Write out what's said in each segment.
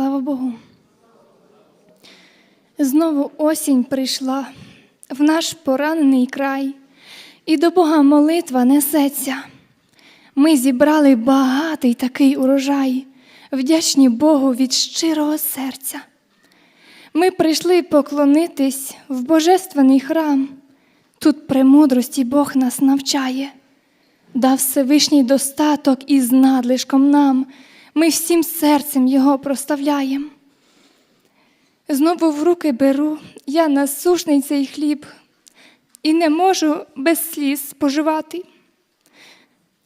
слава Богу. Знову осінь прийшла в наш поранений край, і до Бога молитва несеться. Ми зібрали багатий такий урожай, вдячні Богу від щирого серця. Ми прийшли поклонитись в божественний храм. Тут премудрості Бог нас навчає, дав Всевишній достаток із надлишком нам. Ми всім серцем Його проставляємо. Знову в руки беру я насушний цей хліб і не можу без сліз споживати.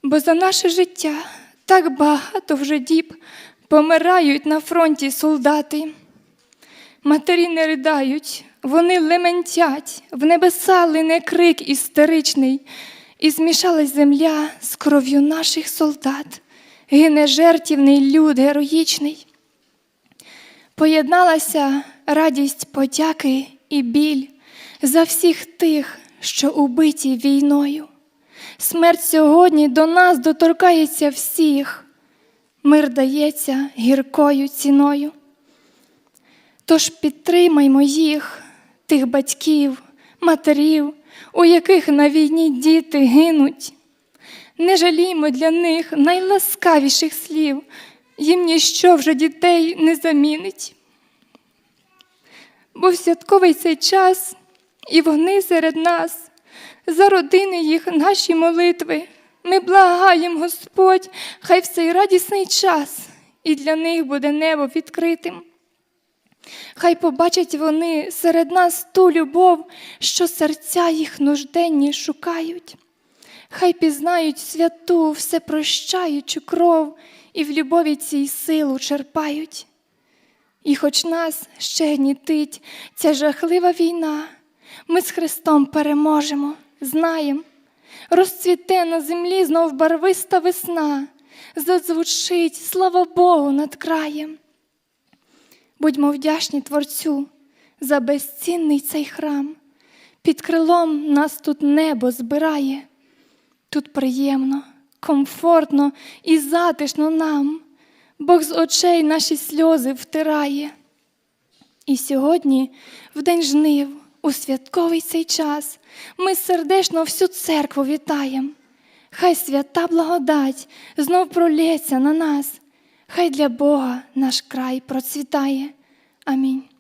Бо за наше життя так багато вже діб помирають на фронті солдати. Матері не ридають, вони лементять, в небеса лине крик істеричний, і змішалась земля з кров'ю наших солдат, гине жертівний люд героїчний. Поєдналася радість подяки і біль за всіх тих, що убиті війною. Смерть сьогодні до нас доторкається всіх, мир дається гіркою ціною. Тож підтримаймо їх, тих батьків, матерів, у яких на війні діти гинуть. Не жаліймо для них найласкавіших слів, їм ніщо вже дітей не замінить. Бо в святковий цей час і вони серед нас, за родини їх наші молитви. Ми благаємо Господь, хай в цей радісний час і для них буде небо відкритим. Хай побачать вони серед нас ту любов, що серця їх нужденні шукають. Хай пізнають святу, всепрощаючу кров і в любові цій силу черпають. І хоч нас ще гнітить ця жахлива війна, ми з Христом переможемо, знаєм. Розцвіте на землі знов барвиста весна, задзвучить, слава Богу, над краєм. Будьмо вдячні Творцю за безцінний цей храм. Під крилом нас тут небо збирає. Тут приємно, комфортно і затишно нам. Бог з очей наші сльози втирає. І сьогодні, в день жнив, у святковий цей час, ми сердечно всю церкву вітаєм. Хай свята благодать знов пролється на нас, хай для Бога наш край процвітає. Амінь.